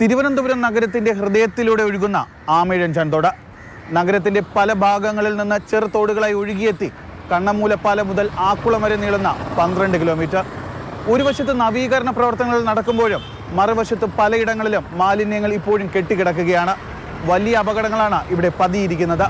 തിരുവനന്തപുരം നഗരത്തിന്റെ ഹൃദയത്തിലൂടെ ഒഴുകുന്ന ആമയിഴഞ്ചാൻ ചന്തോട. നഗരത്തിന്റെ പല ഭാഗങ്ങളിൽ നിന്ന് ചെറുതോടുകളായി ഒഴുകിയെത്തി കണ്ണമൂലപ്പാലം മുതൽ ആക്കുളം വരെ നീളുന്ന പന്ത്രണ്ട് കിലോമീറ്റർ. ഒരു വശത്ത് നവീകരണ പ്രവർത്തനങ്ങൾ നടക്കുമ്പോഴും മറുവശത്ത് പലയിടങ്ങളിലും മാലിന്യങ്ങൾ ഇപ്പോഴും കെട്ടിക്കിടക്കുകയാണ്. വലിയ അപകടങ്ങളാണ് ഇവിടെ പതിയിരിക്കുന്നത്.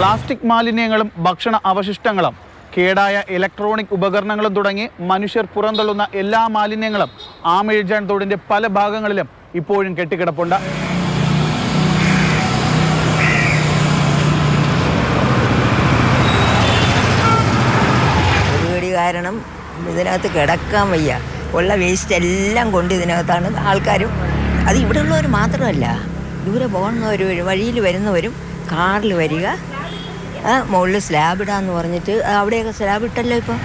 പ്ലാസ്റ്റിക് മാലിന്യങ്ങളും ഭക്ഷണ അവശിഷ്ടങ്ങളും കേടായ ഇലക്ട്രോണിക് ഉപകരണങ്ങളും തുടങ്ങി മനുഷ്യർ പുറന്തള്ളുന്ന എല്ലാ മാലിന്യങ്ങളും ആമിഴ്ജാൻ തോടിന്റെ പല ഭാഗങ്ങളിലും ഇപ്പോഴും കെട്ടിക്കിടപ്പുണ്ട്. കാരണം ഇതിനകത്ത് കിടക്കാൻ വയ്യ. ഉള്ള വേസ്റ്റ് എല്ലാം കൊണ്ട് ഇതിനകത്താണ് ആൾക്കാരും. അത് ഇവിടെ ഉള്ളവർ മാത്രമല്ല ദൂരെ പോകുന്നവർ വഴിയിൽ വരുന്നവരും കാറിൽ വരിക മുകളിൽ സ്ലാബ് ഇടാന്ന് പറഞ്ഞിട്ട് അവിടെയൊക്കെ സ്ലാബ് ഇട്ടല്ലോ ഇപ്പം.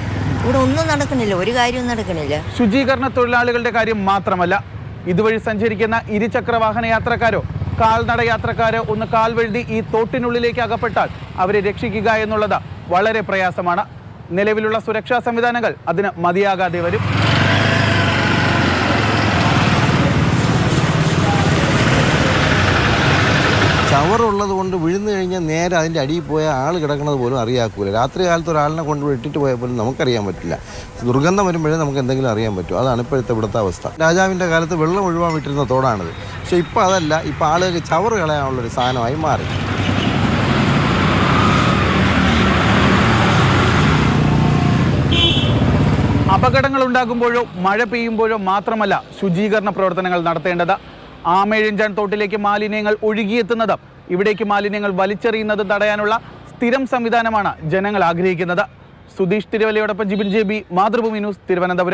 ഇവിടെ ഒന്നും നടക്കണില്ല ഒരു കാര്യവും നടക്കണില്ല ശുചീകരണ തൊഴിലാളികളുടെ കാര്യം മാത്രമല്ല ഇതുവഴി സഞ്ചരിക്കുന്ന ഇരുചക്ര വാഹന യാത്രക്കാരോ കാൽനട യാത്രക്കാരോ ഒന്ന് കാൽ വഴുതി ഈ തോട്ടിനുള്ളിലേക്ക് അകപ്പെട്ടാൽ അവരെ രക്ഷിക്കുക എന്നുള്ളത് വളരെ പ്രയാസമാണ്. നിലവിലുള്ള സുരക്ഷാ സംവിധാനങ്ങൾ അതിന് മതിയാകാതെ വരും. ചവറുള്ളത് കൊണ്ട് വിഴുന്നു കഴിഞ്ഞാൽ നേരെ അതിന്റെ അടിയിൽ പോയ ആൾ കിടക്കുന്നത് പോലും അറിയാക്കൂല. രാത്രി കാലത്ത് ഒരാളിനെ കൊണ്ട് ഇട്ടിട്ട് പോയാൽ പോലും നമുക്കറിയാൻ പറ്റില്ല. ദുർഗന്ധം വരുമ്പോഴേ നമുക്ക് എന്തെങ്കിലും അറിയാൻ പറ്റും. അതാണ് ഇപ്പോഴത്തെ ഇവിടുത്തെ അവസ്ഥ. രാജാവിന്റെ കാലത്ത് വെള്ളം ഒഴിവാൻ വിട്ടിരുന്ന തോടാണിത്. പക്ഷേ ഇപ്പോൾ അതല്ല ഇപ്പോൾ ആളുകൾക്ക് ചവറ് കളയാനുള്ളൊരു സാധനമായി മാറി. അപകടങ്ങൾ ഉണ്ടാകുമ്പോഴോ മഴ പെയ്യുമ്പോഴോ മാത്രമല്ല ശുചീകരണ പ്രവർത്തനങ്ങൾ നടത്തേണ്ടത്. ആമേഴിഞ്ചാൻ തോട്ടിലേക്ക് മാലിന്യങ്ങൾ ഒഴുകിയെത്തുന്നത്. ഇവിടേക്ക് മാലിന്യങ്ങൾ വലിച്ചെറിയുന്നത് തടയാനുള്ള സ്ഥിരം സംവിധാനമാണ് ജനങ്ങൾ ആഗ്രഹിക്കുന്നത്. Sudheesh തിരുവല്ലയോടൊപ്പം Jibin J B Mathrubhumi news Thiruvananthapuram.